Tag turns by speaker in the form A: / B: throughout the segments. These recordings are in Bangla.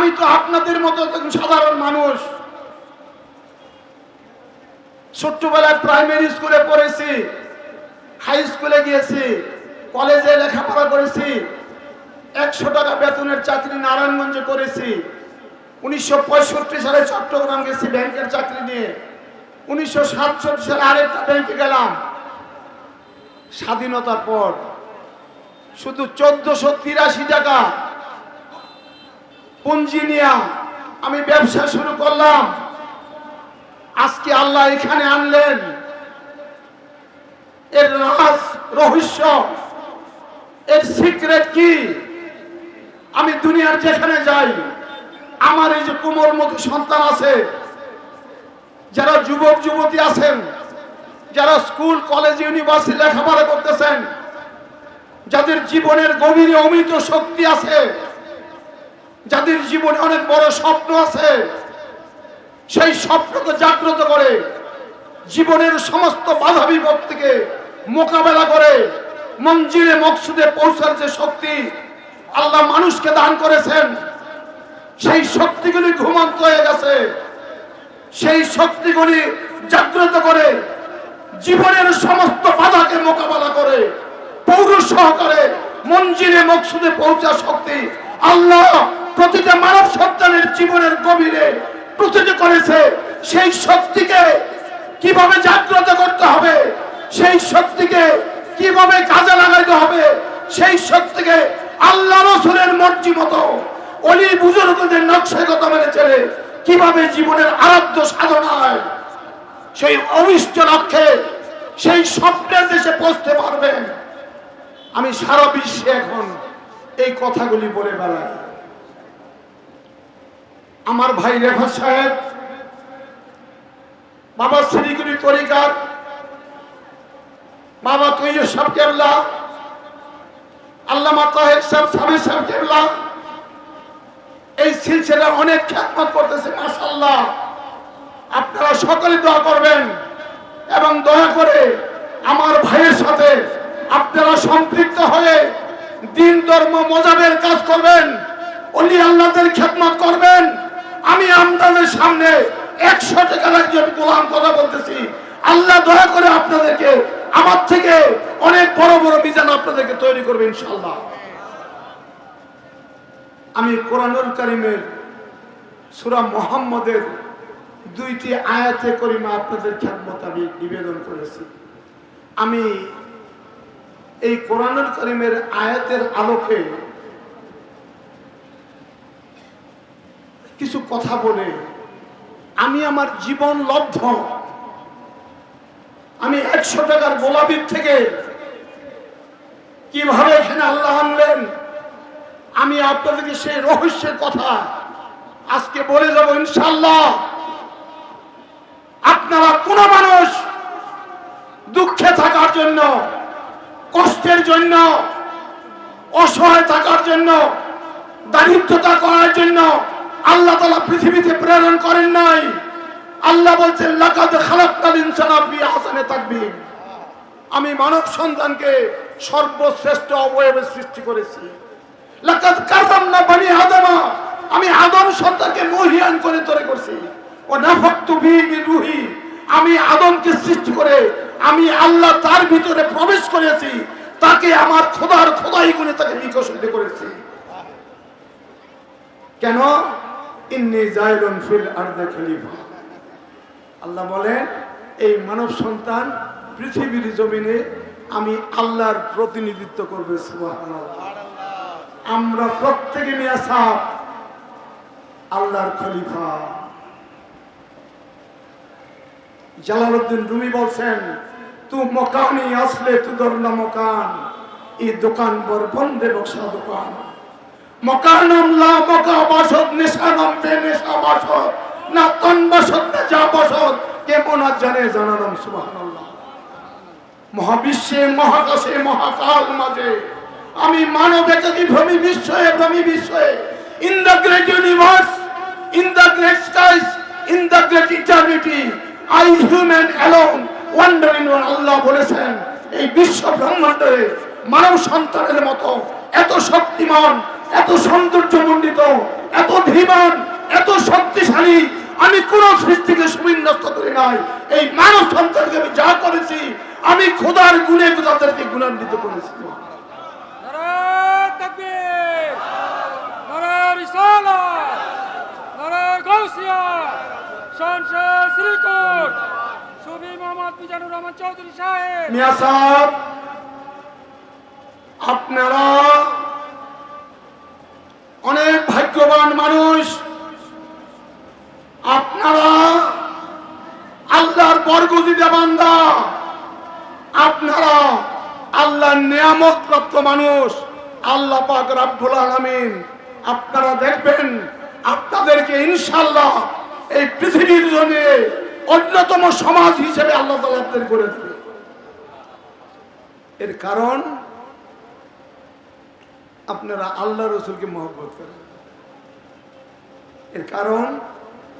A: আমি তো আপনাদের মতো সাধারণ মানুষ। ছোট্টবেলায় প্রাইমারি স্কুলে পড়েছি হাই স্কুলে গিয়েছি কলেজে লেখাপড়া করেছি, একশো টাকা বেতনের চাকরি নারায়ণগঞ্জে করেছি। উনিশশো পঁয়ষট্টি সালে চট্টগ্রাম গেছি ব্যাংকের চাকরি নিয়ে। উনিশশো সাতষট্টি সালে আরেকটা ব্যাংকে গেলাম। স্বাধীনতার পর। শুধু চোদ্দশো তিরাশি টাকা পুঞ্জি নিয়ে আমি ব্যবসা শুরু করলাম। আজকে আল্লাহ এখানে আনলেন। এর রাজ রহস্য। এর সিক্রেট কি? আমি দুনিয়ার যেখানে যাই, আমার এই যে কোমল মতো সন্তান আছে, যারা যুবক, যুবতী আছেন, যারা স্কুল, কলেজ, ইউনিভার্সিটি লেখাপড়া করতেছেন, যাদের জীবনের গভীরে অমিত শক্তি আছে যাদের জীবনে অনেক বড় স্বপ্ন আছে, সেই স্বপ্নকে জাগ্রত করে, জীবনের সমস্ত বাধা বিপত্তিকে মোকাবেলা করে, মঞ্জিলে, মকসুদে পৌঁছার যে শক্তি আল্লাহ মানুষকে দান করেছেন, সেই শক্তিগুলি ঘুমন্ত হয়ে গেছে। সেই শক্তিগুলি জাগ্রত করে, জীবনের সমস্ত বাধাকে মোকাবেলা করে পৌর সহকারে মঞ্জিলে, মকসুদে পৌঁছার শক্তি আল্লাহ প্রতিটা মানব সন্তানের জীবনের গভীরে প্রতিটি করেছে, সেই শক্তিকে কীভাবে জাগ্রত করতে হবে, সেই শক্তিকে কীভাবে কাজে লাগাইতে হবে, সেই শক্তিকে আল্লাহ রসুলের মর্জি মতো অলি বুজুর্গদের নকশায় কথা মেনে চলে কীভাবে জীবনের আরাধ্য সাধনায় সেই অভিষ্ট লক্ষ্যে, সেই স্বপ্নের দেশে পৌঁছতে পারবেন। আমি সারা বিশ্বে এখন এই কথাগুলি বলে বেড়াই। আমার ভাই রেখা সাহেব, বাবা শ্রীগুরি তরিকার, বাবা তৈয় সাহেব কেবলা, আল্লামা তাহের সাহেব সাহেব সাহেব কেবলা, এই সিলসিলা অনেক খ্যাতমত করতেছে মাসাল্লাহ আপনারা সকলে দোয়া করবেন এবং দয়া করে আমার ভাইয়ের সাথে আপনারা সম্পৃক্ত হয়ে দিন ধর্ম মজাবের কাজ করবেন, অলি আল্লাহদের খেদমত করবেন আমি আমদানের সামনে একশো টাকার একজন গোলাম কথা বলতেছি। আল্লাহ দয়া করে আপনাদেরকে, আমার থেকে অনেক বড় বড় বিজান আপনাদেরকে তৈরি করবে ইনশাল্লাহ আমি কোরআনুল করিমের সুরা মোহাম্মদের দুইটি আয়াতে করিমা আপনাদের খ্যাতমত আমি নিবেদন করেছি। আমি এই কোরআনুল করিমের আয়াতের আলোকে কিছু কথা বলে, আমি আমার জীবন লব্ধ। আমি একশো টাকার গোলাপির থেকে কীভাবে এখানে আল্লাহ আনলেন? আমি আপনাদেরকে সেই রহস্যের কথা আজকে বলে যাব ইনশাল্লাহ আপনারা কোন মানুষ দুঃখে থাকার জন্য, কষ্টের জন্য, অসহায় থাকার জন্য, দারিদ্রতা করার জন্য আল্লাহ তালা পৃথিবীতে প্রেরণ করেন নাই। আল্লাহ বলছেন, লাকাদ খালাক্তাল ইনসানা ফি আহসানি তাকবীর। আমি মানব সন্তানকে সর্বশ্রেষ্ঠ অবয়বে সৃষ্টি করেছি। লাকাদ কারামনা বানি আদমা, আমি আদম সন্তানকে মহিয়ান করে তৈরি করছি। ও নাফাক্তু মিন রুহি, আমি আদমকে সৃষ্টি করে, আমি আল্লাহ তার ভিতরে প্রবেশ করেছি, তাকে আমার খোদার খোদাই গুণে তাকে বিকশিত করেছি। কেন? আল্লাহ বলেন, এই মানব সন্তান পৃথিবীর জমিনে আমি আল্লাহর প্রতিনিধিত্ব করবে আমরা প্রত্যেকে নিয়ে সাপ আল্লাহর খলিফা। জালালউদ্দিন রুমি বলছেন, তু মকানি আসলে, তু দরনা মকান এই দোকান বর বন্দে বক্সা দোকান। মকানম লা মকা বাসদ নেশানম বে নেশা বাসদ না তন বাসদ না যা বাসদ কেমন আর জানে জানানম, সুবহানাল্লাহ। মহাবিশ্বে, মহাকাশে, মহাকাল মাঝে, আমি মানব একাকি ভ্রমি বিশ্বয়ে ভ্রমি বিশ্বয়ে in the great universe in the great skies in the great eternity I human alone wandering Allah বলেছেন, এই বিশ্ব ব্রহ্মাণ্ডে মানব সন্তানের মতো এত শক্তিমান এত সৌন্দর্যমণ্ডিত এত ধীমান এত শক্তিশালী আমি কোন সৃষ্টিকে সুবিন্যস্ত করি নাই। এই মানব সন্তানকে আমি যা করেছি আমি খোদার গুণে তাদেরকে গুণান্বিত করেছি।
B: নারায়
A: অনেক ভাগ্যবান মানুষ। আপনারা আল্লাহর বরগজিদা বান্দা। আপনারা আল্লাহর নিয়ামত প্রাপ্ত মানুষ। আল্লাহ পাক রাব্বুল আলামিন আপনারা দেখবেন, আপনাদেরকে ইনশাল্লাহ এই পৃথিবীর জন্য অন্যতম সমাজ হিসেবে আল্লাহ আপনাদের করে দেবে এর কারণ আপনারা আল্লাহ রসুলকে মহব্বত করেন। এর কারণ,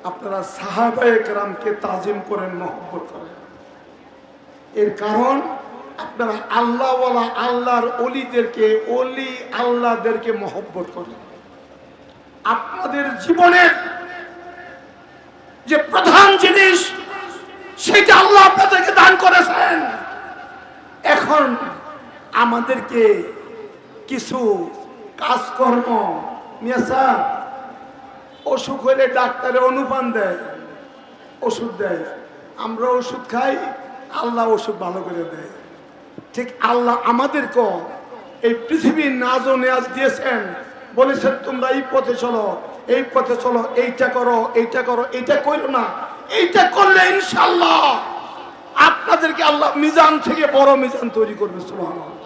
A: আপনারা সাহাবায়ে কেরামকে তাজিম করেন, মহব্বত করেন। এর কারণ, আপনারা আল্লাহওয়ালা আল্লাহর অলিদেরকে, অলি আল্লাহদেরকে মহব্বত করেন। আপনাদের জীবনের যে প্রধান জিনিস, সেটা আল্লাহ আপনাদেরকে দান করেছেন। এখন আমাদেরকে কিছু কাজকর্ম। মিয়াসা অসুখ হলে ডাক্তারে অনুপান দেয়, ওষুধ দেয়। আমরা ওষুধ খাই, আল্লাহ ওষুধ ভালো করে দেয়। ঠিক আল্লাহ আমাদেরকে এই পৃথিবীর নাজ ও নেয়াজ দিয়েছেন। বলেছেন, তোমরা এই পথে চলো, এই পথে চলো, এইটা করো এইটা করো এইটা করো না, এইটা করলে ইনশাল্লাহ আপনাদেরকে আল্লাহ মিজান থেকে বড় মিজান তৈরি করবে, সুবহানাল্লাহ।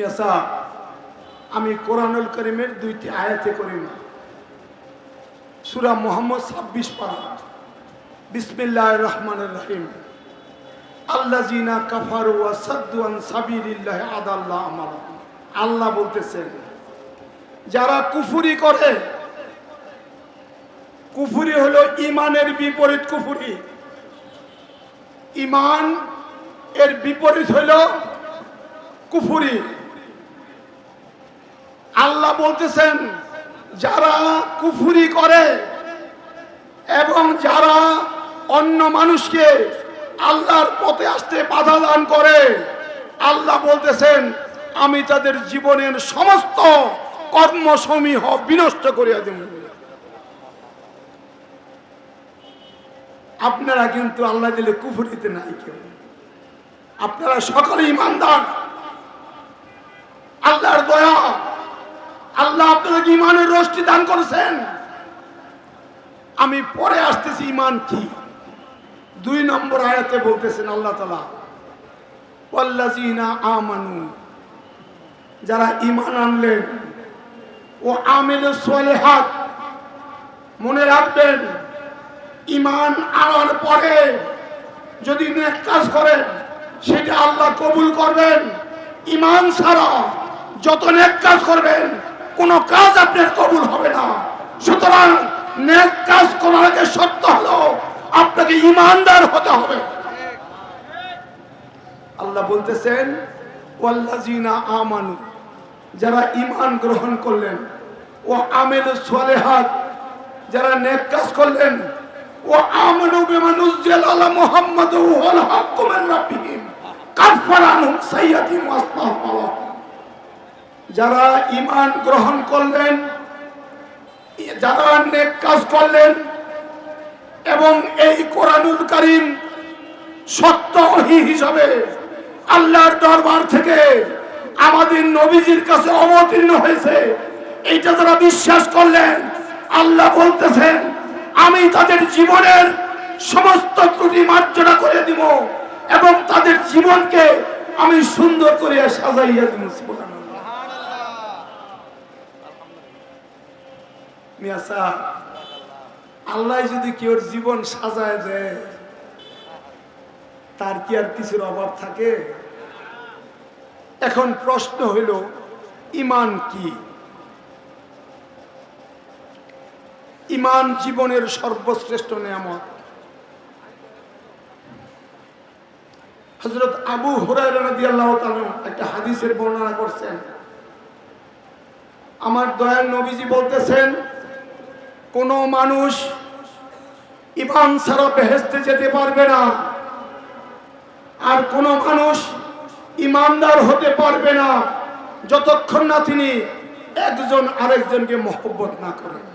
A: মিয়াসা আমি কোরআনুল করিমের দুইটি আয়াতে করি না সুরা মোহাম্মদ ছাব্বিশ পারা। বিসমিল্লাহ রহমান রহিম। আল্লাহ জিনা কাফারু সাবিরিল্লাহ আদাল্লাহ আমার আল্লাহ বলতেছেন, যারা কুফুরি করে, কুফুরি হলো ইমানের বিপরীত কুফুরি। ইমান এর বিপরীত হলো কুফুরি। আল্লাহ বলতেছেন, যারা কুফুরি করে এবং যারা অন্য মানুষকে আল্লাহর পথে আসতে বাধা দান করে, আল্লাহ বলতেছেন, আমি তাদের জীবনের সমস্ত কর্মসমূহ বিনষ্ট করিয়া দেব। আপনারা কিন্তু আল্লাহ দিলে কুফুরিতে নাই কেউ। আপনারা সকলে ইমানদার। আল্লাহর দয়া। আল্লাহ আপনাকে ইমানের রোষ্টি দান করেছেন। আমি পরে আসতেছি, ইমান কি? দুই নম্বর আয়াতে বলতেছেন আল্লাহ তালা ওয়াল্লাযীনা আমানু যারা ইমান আনলেন, ও আমিল সোলেহাত মনে রাখবেন, ইমান আনার পরে যদি নেক কাজ করেন, সেটা আল্লাহ কবুল করবেন। ইমান ছাড়া যত নেক কাজ করবেন কোনো কাজ আপনার কবুল হবে না। সুতরাং নেক কাজ করার আগে শর্ত হলো আপনাকে ইমানদার হতে হবে। আল্লাহ বলতেছেন, ওয়াল্লাযীনা আমানু যারা ইমান গ্রহণ করলেন, ও আমেল সোলেহাত যারা নেক কাজ করলেন, ও আমানু বিমা নুজিলা আলা মুহাম্মাদ ওয়াল হাক্কু মিন রাব্বিহিম কাফারা আনহুম সাইয়্যাতিহিম ওয়াসতাগফারা যারা ইমান গ্রহণ করলেন, যারা নেক কাজ করলেন, এবং এই কোরআনুল কারীম সত্য হিসাবে আল্লাহর দরবার থেকে আমাদের নবীজির কাছে অবতীর্ণ হয়েছে, এইটা যারা বিশ্বাস করলেন, আল্লাহ বলতেছেন, আমি তাদের জীবনের সমস্ত ত্রুটি মার্জনা করে দিব, এবং তাদের জীবনকে আমি সুন্দর করে সাজাইয়া দিব সুবহানাল্লাহ। আল্লাহ যদি কেউ জীবন সাজায় দেয়, তার কি আর কিছুর অভাব থাকে? এখন প্রশ্ন হইল, ইমান কি? ইমান জীবনের সর্বশ্রেষ্ঠ নিয়ামত। হজরত আবু তাআলা একটা হাদিসের বর্ণনা করছেন। আমার দয়াল নবীজি বলতেছেন কোনো মানুষ ইমান ছাড়া বেহেস্তে যেতে পারবে না। আর কোনো মানুষ ইমানদার হতে পারবে না, যতক্ষণ না তিনি একজন আরেকজনকে মহব্বত না করেন।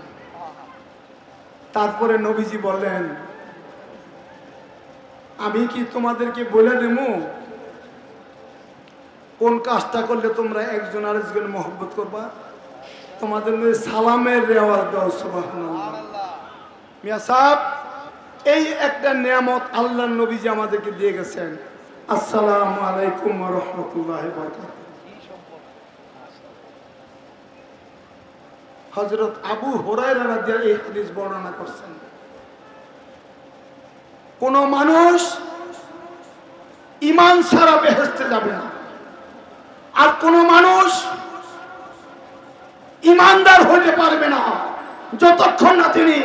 A: তারপরে নবীজি বললেন, আমি কি তোমাদেরকে বলে দেব, কোন কাজটা করলে তোমরা একজন আরেকজন মহব্বত করবা? তোমাদের মধ্যে সালামের রেওয়াজ দাও, সুবহানাল্লাহ। মিয়া সাহেব, এই একটা নিয়ামত আল্লাহ নবীজি আমাদেরকে দিয়ে গেছেন। আসসালামু আলাইকুম রাহমাতুল্লাহি হযরত আবু রাদিয়াল্লাহু এই হাদিস বর্ণনা করছেন। কোন মানুষ ইমান ছাড়া বেহেশতে যাবে না। আর কোন মানুষ ইমানদার হতে পারবে না। যতক্ষণ না তিনি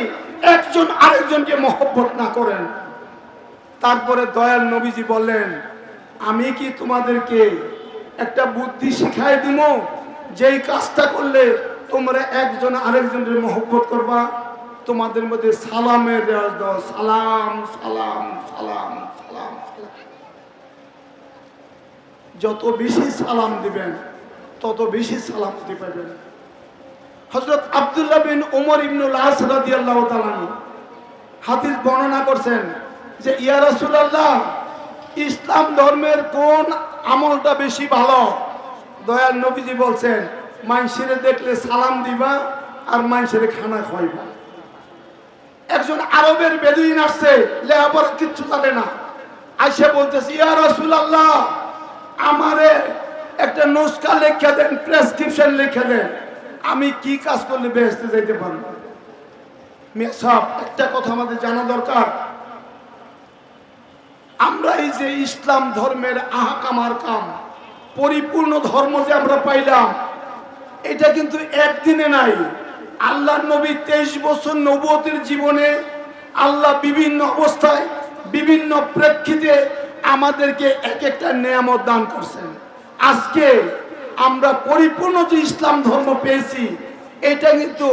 A: একজন আরেকজনকে মহব্বত না করেন। তারপরে দয়াল নবীজি বললেন, আমি কি তোমাদেরকে একটা বুদ্ধি শিখাই দিব? যেই কাজটা করলে তোমরা একজন আরেকজনের মহব্বত করবা? তোমাদের মধ্যে সালামের রেওয়াজ দাও। সালাম সালাম সালাম সালাম সালাম। যত বেশি সালাম দিবেন, তত বেশি সালামতি পাবেন। হজরত আব্দুল্লাহ বিন ওমর ইবনুল আস রাদিয়াল্লাহু তাআলা হাদিস বর্ণনা করছেন যে, ইয়া রাসূলুল্লাহ, ইসলাম ধর্মের কোন আমলটা বেশি ভালো? দয়াল নবীজি বলছেন, মাইনসিরে দেখলে সালাম দিবা আর মাইনসিরে খানা খাওয়াইবা। একজন আরবের বেদুইন আসছে লেখাপড়া কিচ্ছু জানে না। আইসে বলতেছে, ইয়া রাসূলুল্লাহ, আমারে একটা নুসকা লিখে দেন, প্রেসক্রিপশন লিখে দেন। আমি কি কাজ করলে বেহেস্তে যাইতে পারব মিয়া একটা কথা আমাদের জানা দরকার। আমরা এই যে ইসলাম ধর্মের আহাকামার কাম, পরিপূর্ণ ধর্ম যে আমরা পাইলাম, এটা কিন্তু একদিনে নাই। আল্লাহ নবী তেইশ বছর নবতের জীবনে আল্লাহ বিভিন্ন অবস্থায়, বিভিন্ন প্রেক্ষিতে আমাদেরকে এক একটা নিয়ামত দান করছেন। আজকে আমরা পরিপূর্ণ যে ইসলাম ধর্ম পেয়েছি, এটা কিন্তু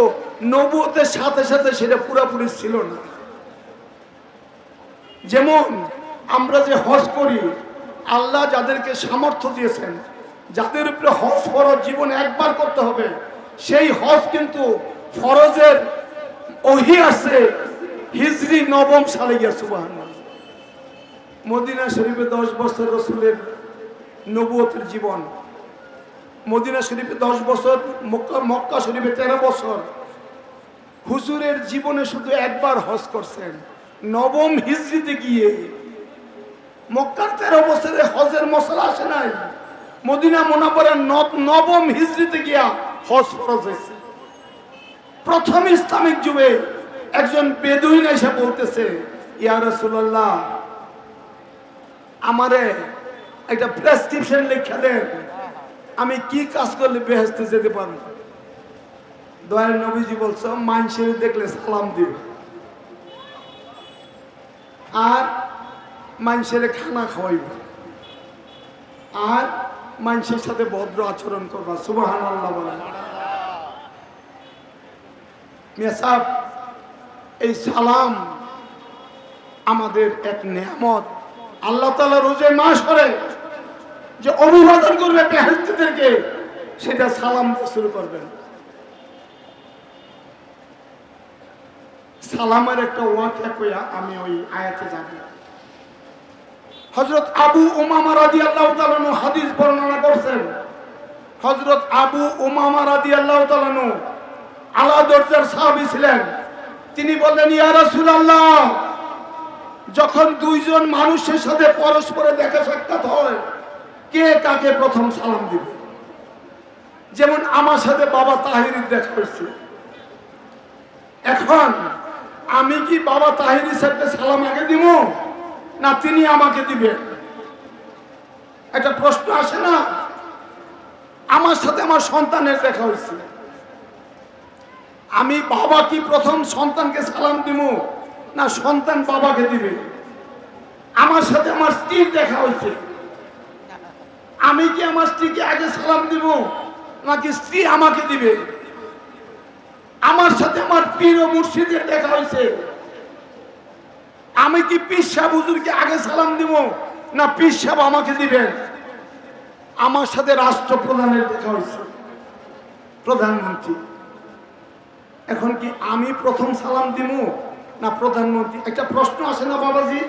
A: নবতের সাথে সাথে সেটা পুরোপুরি ছিল না। যেমন আমরা যে হজ করি, আল্লাহ যাদেরকে সামর্থ্য দিয়েছেন, যাদের উপরে হজ ফরজ জীবনে একবার করতে হবে, সেই হজ কিন্তু ফরজের ওহি আছে, হিজরি নবম সালে গিয়া সুবাহ মদিনা শরীফে দশ বছর রসুলের নবুয়তের জীবন। মদিনা শরীফে দশ বছর, মক্কা মক্কা শরীফে তেরো বছর। হুজুরের জীবনে শুধু একবার হজ করছেন। নবম হিজড়িতে গিয়ে মক্কার তেরো বছরে হজের মশলা আসে নাই। মদিনা মোনাপরের নবম হিজড়িতে গিয়া হজ ফরজ হয়েছে। প্রথম ইসলামিক যুগে একজন বেদুইন এসে বলতেছে, ইয়া রাসূলুল্লাহ, আমারে একটা প্রেসক্রিপশন লিখে দেন। আমি কি কাজ করলে বেহেস্তে যেতে পারব? দয়াল নবীজি বলছো মানুষের দেখলে সালাম দিবে আর মানুষের খানা খাওয়াইবে। আর মানুষের সাথে ভদ্র আচরণ করবা সুবাহান আল্লাহ বলেন মিয়া সাহেব, এই সালাম আমাদের এক নেয়ামত। আল্লাহ তালা রোজে মাস করে যে অভিবাদন করবে বেহেস্তিদেরকে সেটা সালাম শুরু করবেন। সালামের একটা ওয়াকিয়া কইয়া আমি ওই আয়াতে যাব। হজরত আবু উমামা রাজি আল্লাহ হাদিস বর্ণনা করছেন হজরত আবু উমামা রাজি আল্লাহ তালানু আলা দরজার সাহাবি ছিলেন। তিনি বললেন, ইয়া রাসূলুল্লাহ, যখন দুইজন মানুষের সাথে পরস্পরে দেখা সাক্ষাৎ হয় কে কাকে প্রথম সালাম দিবে? যেমন আমার সাথে বাবা তাহিরির দেখা হয়েছে এখন আমি কি বাবা তাহিরি সাহেবকে সালাম আগে দিব, না তিনি আমাকে দিবেন? একটা প্রশ্ন আসে না? আমার সাথে আমার সন্তানের দেখা হয়েছে। আমি বাবা কি প্রথম সন্তানকে সালাম দিব, না সন্তান বাবাকে দিবে? আমার সাথে আমার স্ত্রীর দেখা হয়েছে। আমি কি আমার স্ত্রীকে আগে সালাম দিব? নাকি স্ত্রী আমাকে দিবে? আমার সাথে আমার প্রিয় মুর্শিদের দেখা হয়েছে। আমি কি পীর সাহেব হুজুরকে আগে সালাম দিব, না পীর সাহেব আমাকে দিবেন? আমার সাথে রাষ্ট্রপ্রধানের দেখা হয়েছে। প্রধানমন্ত্রী। এখন কি আমি প্রথম সালাম দিব, না প্রধানমন্ত্রী? একটা প্রশ্ন আসে না বাবাজি?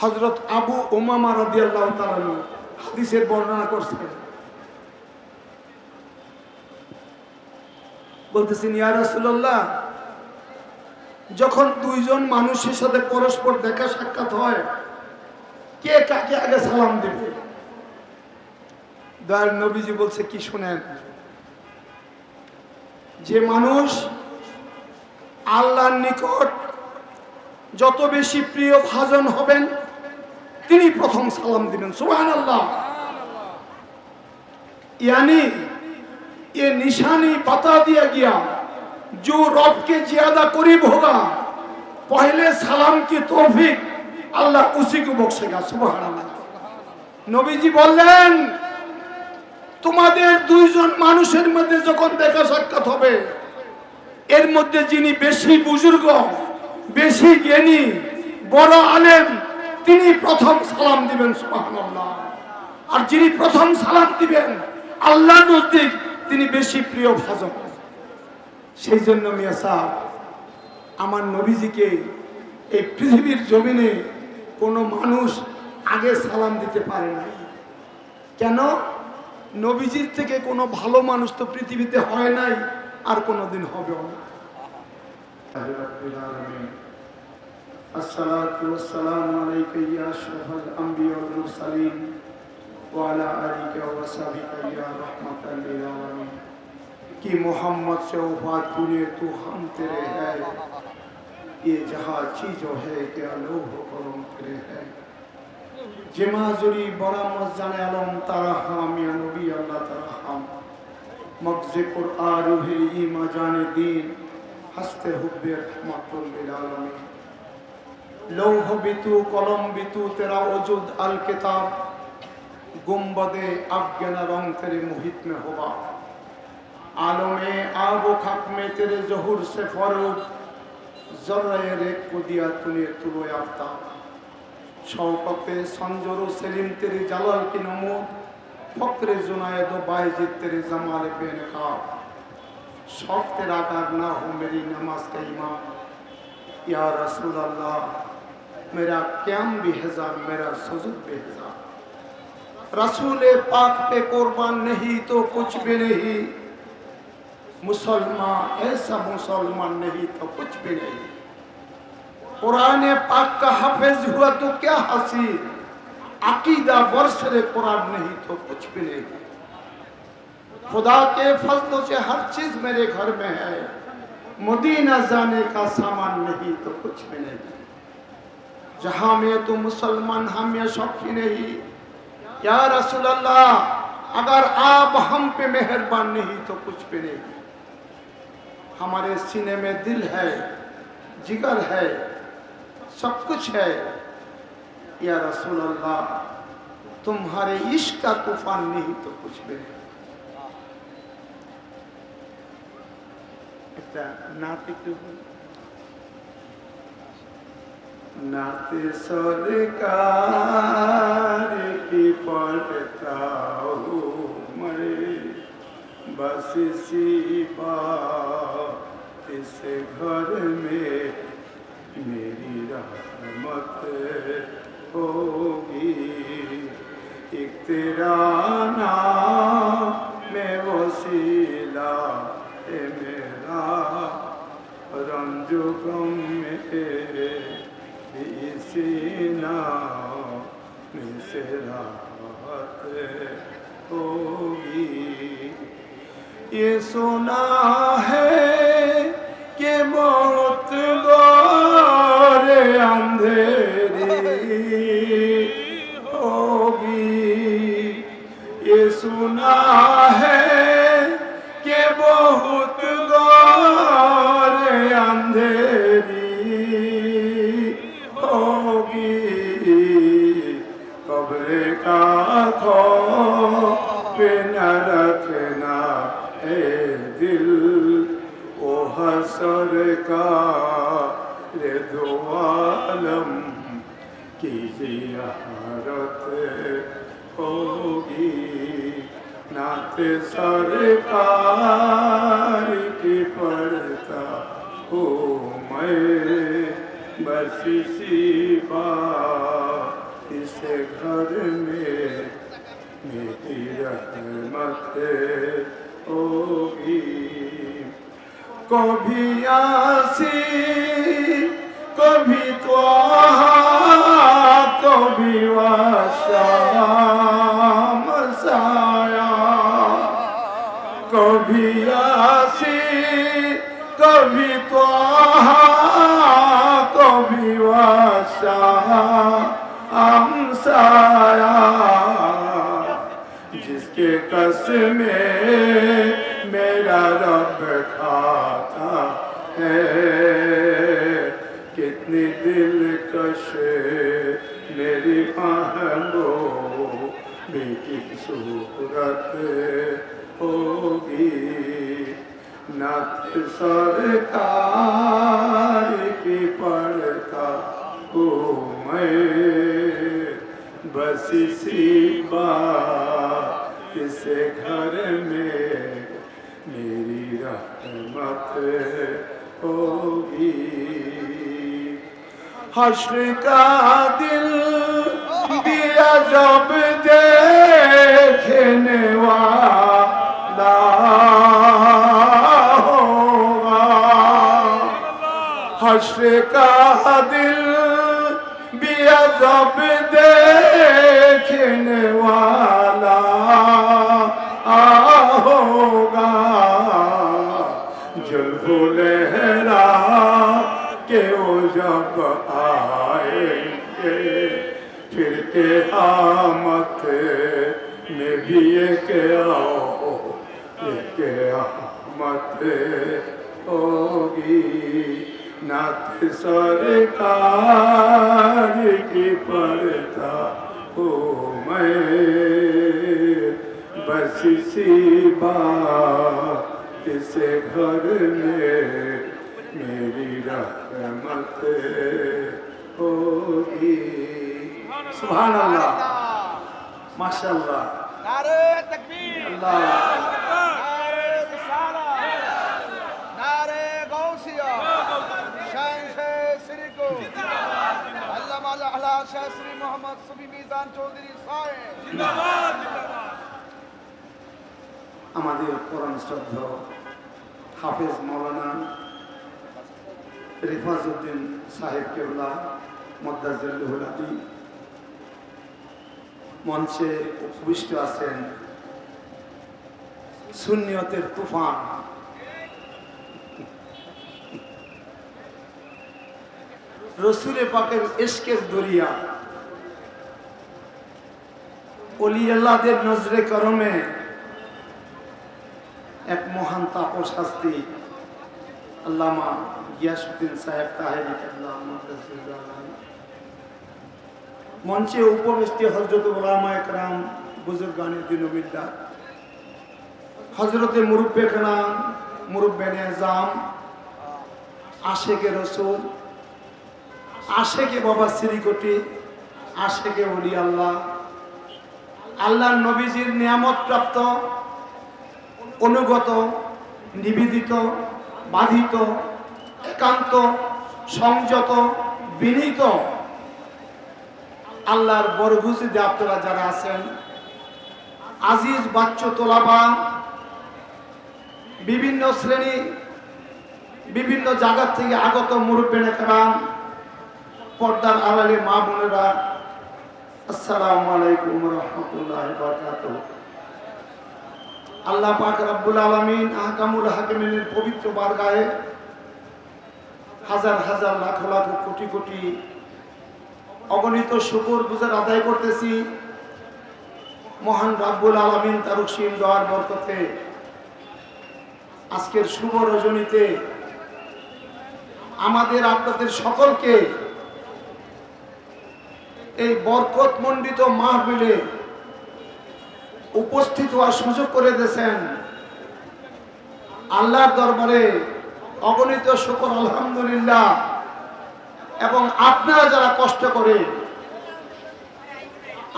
A: হজরত আবু ওমামা রাদিয়াল্লাহু তাআলা হাদিসের বর্ণনা করছেন। বলতেছেন, ইয়া রাসূলুল্লাহ, যখন দুইজন মানুষের সাথে পরস্পর দেখা সাক্ষাৎ হয়, কে কাকে আগে সালাম দেবে? দয়াল নবীজি বলছে, কি শুনেন, যে মানুষ আল্লাহর নিকট যত বেশি প্রিয় ভাজন হবেন, তিনি প্রথম সালাম দিবেন। সুহান আল্লাহ ইয়ানি, এ নিশানি পাতা দিয়া গিয়া জো রবকে জিয়াদা করি ভোগা পহলে সালাম কি তৌফিক আল্লাহ উসিকে সুহান আল্লাহ নবীজি বললেন, তোমাদের দুইজন মানুষের মধ্যে যখন দেখা সাক্ষাৎ হবে, এর মধ্যে যিনি বেশি বুজুর্গ বেশি জ্ঞানী, বড় আলেম, তিনি প্রথম সালাম দিবেন, সুবহানাল্লাহ। আর যিনি প্রথম সালাম দিবেন আল্লাহ নজদিক তিনি বেশি প্রিয় ভাজন। সেই জন্য মিয়া সাহেব, আমার নবীজিকে এই পৃথিবীর জমিনে কোনো মানুষ আগে সালাম দিতে পারে নাই। কেন? নবীজির থেকে কোনো ভালো মানুষ তো পৃথিবীতে হয় নাই, আর কোনোদিন হবেও না। رب العالمین۔ الصلاة والسلام یا شرف الانبیاء الأنبياء وعلا علیکہ آلك یا رحمت اللہ العالمین کہ محمد سے وفات کنے تو ہم تیرے ہے یہ جہاں چیزوں ہے کہ الوح کرم تیرے ہے যে মাজুরি বড় মজানে আলম তারা হাম ইয়া নবী আল্লাহ তারা হাম মগজে কোরআন রুহে ইমা জানে দিন হাসতে হুব্বে রহমাতুল্লিল লৌহ বিতু কলম বিতু তেরা অজুদ আল কেতাব, গুম্বদে আফগানা রং তেরে মোহিত মে হবা। আলমে আব খাকমে তেরে জহুর সে ফরুদ জর্রায়ে কুদিয়া তুলে তুলো আফতা শওকতে সঞ্জর সেলিম তেরে জালাল কি নমুদ, ফকরে জুনায়েদ ও তেরে জামালে বেনকাব شوق تیرا کرنا ہو میری نماز کا امام۔ یا رسول اللہ، میرا قیام بھی ہزار، میرا سجود بھی ہزار۔ رسول پاک پہ قربان نہیں تو کچھ بھی نہیں۔ مسلمان، ایسا مسلمان نہیں تو کچھ بھی نہیں۔ قرآن پاک کا حفظ ہوا تو کیا حاصل عقیدہ ورث قرآن نہیں تو کچھ بھی نہیں۔ خدا کے فضل سے ہر چیز میرے گھر میں ہے۔ مدینہ جانے کا سامان نہیں تو کچھ ملے گا جہاں میں تو مسلمان، ہم یہ شوقی نہیں۔ یا رسول اللہ، اگر آپ ہم پہ مہربان نہیں تو کچھ بھی نہیں۔ ہمارے سینے میں دل ہے، جگر ہے، سب کچھ ہے۔ یا رسول اللہ، تمہارے عشق کا طوفان نہیں تو کچھ بھی نہیں۔ نعت سرکار کی پڑھتا ہوں میں بس اسی بات اس گھر میں میری رحمت ہوگی اقترانہ میں وسیلہ ہے رنجو کم है سینا میں سے رات ہوگی یہ سنا ہے کہ موت دور اندھیری ہوگی یہ سنا गोरे अंधेरी होगी ये सुना है कि बहुत गोरे अंधेरी होगी कब्र का खौफ न रखना है दिल ओ हसर का रे दो आलम की जियारत होगी नात सरकार की पढ़ता हो मैं बस इसी बात इस घर में मेरी रहमत होगी कभी आसी कभी तो कभी کبھی تو کبھی واشا ہم سایا جس کے قسمے میں میرا رب کھاتا ہے کتنی دل کش میری پہنگو بھی کی صورت ہوگی نت سرکار کی پڑھتا ہوں میں بس اسی بات اس گھر میں میری رحمت ہوگی حشر کا دل دیا جب دیکھنے والا हश्र का दिल बिया जब देखने वाला होगा जुल्फो लहरा के वो जब आएंगे फिर के आमत में भी एक आओ एक आमत होगी نات سرکار کی پڑھتا ہوں میں بس اسی
C: بات اسے
A: گھر
C: میں میری رحمت ہوگی سبحان اللہ ماشاء اللہ اللہ মৌলানা শাহ শ্রী মোহাম্মদ সুবি মিজান চৌধুরী সাহেব।
D: আমাদের পরম শ্রদ্ধ হাফেজ মৌলানা রিফাজউদ্দিন সাহেব কেবলা মদ্দাজুল মঞ্চে উপবিষ্ট আছেন শূন্যতের তুফান। রসুলে পাকের এশকের দরিয়া। অলি আল্লাহদের নজরে করমে এক মহান তাপস শাস্তি। আল্লামা গিয়াসুদ্দিন সাহেব তাহেরি। মঞ্চে উপবিষ্ট হজরত ওলামা একরাম বুজুর্গানের দিনবিদ্যা। হজরতে মুরব্বে খানাম মুরব্বে নেজাম আশেকে রসুল আশেকে বাবা শ্রীকটি, আশেকে অলি আল্লাহ। আল্লাহ নবীজির নিয়ামত প্রাপ্ত অনুগত, নিবেদিত, বাধিত, একান্ত, সংযত, বিনীত আল্লাহর বরগুজিতে আপনারা যারা আছেন, আজিজ বাচ্চ তোলাবা, বিভিন্ন শ্রেণি, বিভিন্ন জায়গা থেকে আগত মুরব্বেন একরাম পর্দার আড়ালে মা বোনেরা, আসসালামু আলাইকুম রহমতুল্লাহ বরকাতুহ। আল্লাহ পাক রব্বুল আলমিন আহকামুল হাকিমিনের পবিত্র বারগায়ে হাজার হাজার লাখ লাখ কোটি কোটি অগণিত শুকুর গুজার আদায় করতেছি। মহান রাব্বুল আলমিন তার সীম দোয়ার বরকতে আজকের শুভ রজনীতে আমাদের আপনাদের সকলকে এই বরকত মণ্ডিত মাহবিলে উপস্থিত হওয়ার সুযোগ করে দিয়েছেন।
A: আল্লাহর দরবারে অগণিত শুকর, আলহামদুলিল্লাহ। এবং আপনারা যারা কষ্ট করে,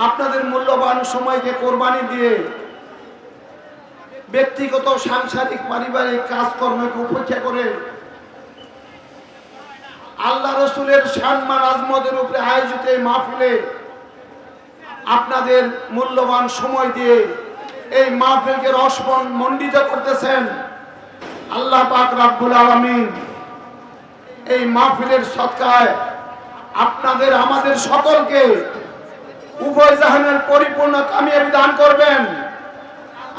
A: আপনাদের মূল্যবান সময়কে কোরবানি দিয়ে ব্যক্তিগত, সাংসারিক, পারিবারিক কাজকর্মকে উপেক্ষা করে আল্লাহ রসুলের সম্মান আজমতের উপরে আয়োজিত এই মাহফিলে আপনাদের মূল্যবান সময় দিয়ে এই মাহফিলকে রসমন মণ্ডিত করতেছেন আল্লাহ পাক রাব্বুল আলামিন। এই মাহফিলের সৎকায় আপনাদের, আমাদের সকলকে উভয় জাহানের পরিপূর্ণ কামিয়াবি দান করবেন।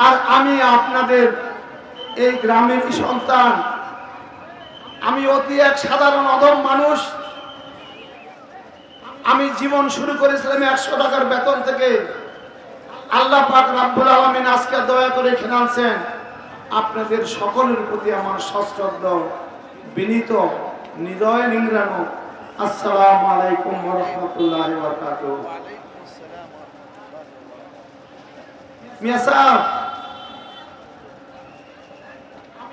A: আর আমি আপনাদের এই গ্রামেরই সন্তান আমি অতি এক সাধারণ অধম মানুষ। আমি জীবন শুরু করেছিলাম একশো টাকার বেতন থেকে। আল্লাহ পাক রাব্বুল আলমিন আজকে দয়া করে এখানে আনছেন। আপনাদের সকলের প্রতি আমার সশ্রদ্ধ, বিনীত হৃদয় নিংরানো আসসালামু আলাইকুম রহমতুল্লাহ মিয়া সাহেব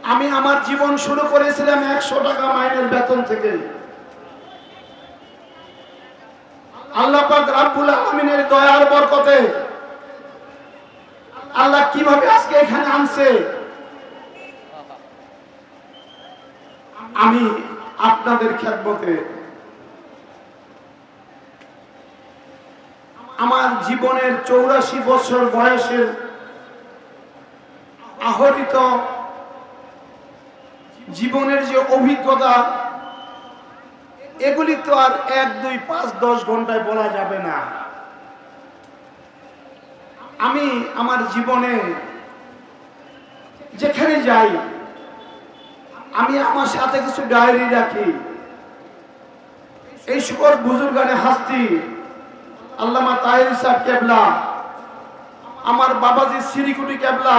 A: আমি আমার জীবন শুরু করেছিলাম একশো টাকা মাইনের বেতন থেকে। আল্লাহ পাক রাব্বুল আলামিনের দয়ার বরকতে আল্লাহ কীভাবে আজকে এখানে আনছে? আমি আপনাদের খেদমতে আমার জীবনের চৌরাশি বছর বয়সের আহরিত জীবনের যে অভিজ্ঞতা, এগুলি তো আর এক, দুই, পাঁচ, দশ ঘন্টায় বলা যাবে না। আমি আমার জীবনে যেখানে যাই, আমি আমার সাথে কিছু ডায়েরি রাখি। এই সকল বুজুর্গানে হাস্তি, আল্লামা তাহির সাহেব কেবলা আমার বাবাজি সিরিকুটি কেবলা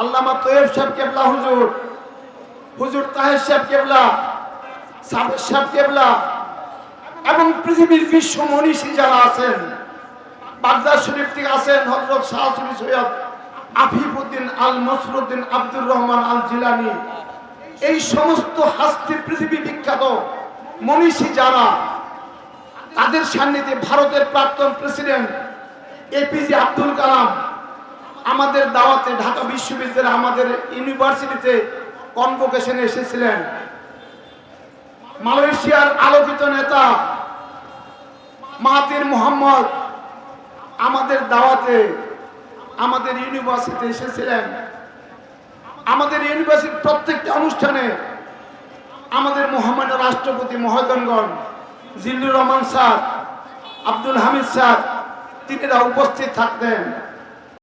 A: আল্লামা তৈব সাহেব কেবলা হুজুর হুজুর তাহের সাহেব কেবলা সাবের সাহেব কেবলা, এবং পৃথিবীর বিশ্ব মনীষী যারা আছেন বাগদাদ শরীফ থেকে আছেন হজরত শাহসুরি সৈয়দ আফিফুদ্দিন আল নসরুদ্দিন আব্দুর রহমান আল জিলানি। এই সমস্ত হাস্তি পৃথিবী বিখ্যাত মনীষী যারা, তাদের সান্নিধ্যে ভারতের প্রাক্তন প্রেসিডেন্ট এপিজে আব্দুল কালাম, আমাদের দাওয়াতে ঢাকা বিশ্ববিদ্যালয়ে, আমাদের ইউনিভার্সিটিতে কনভোকেশনে এসেছিলেন মালয়েশিয়ার আলোকিত নেতা মাহাতির মোহাম্মদ আমাদের দাওয়াতে আমাদের ইউনিভার্সিটি এসেছিলেন। আমাদের ইউনিভার্সিটির প্রত্যেকটা অনুষ্ঠানে আমাদের মহামান্য রাষ্ট্রপতি মহোদয়গণ জিল্লুর রহমান স্যার, আব্দুল হামিদ স্যার, তিনিরা উপস্থিত থাকতেন।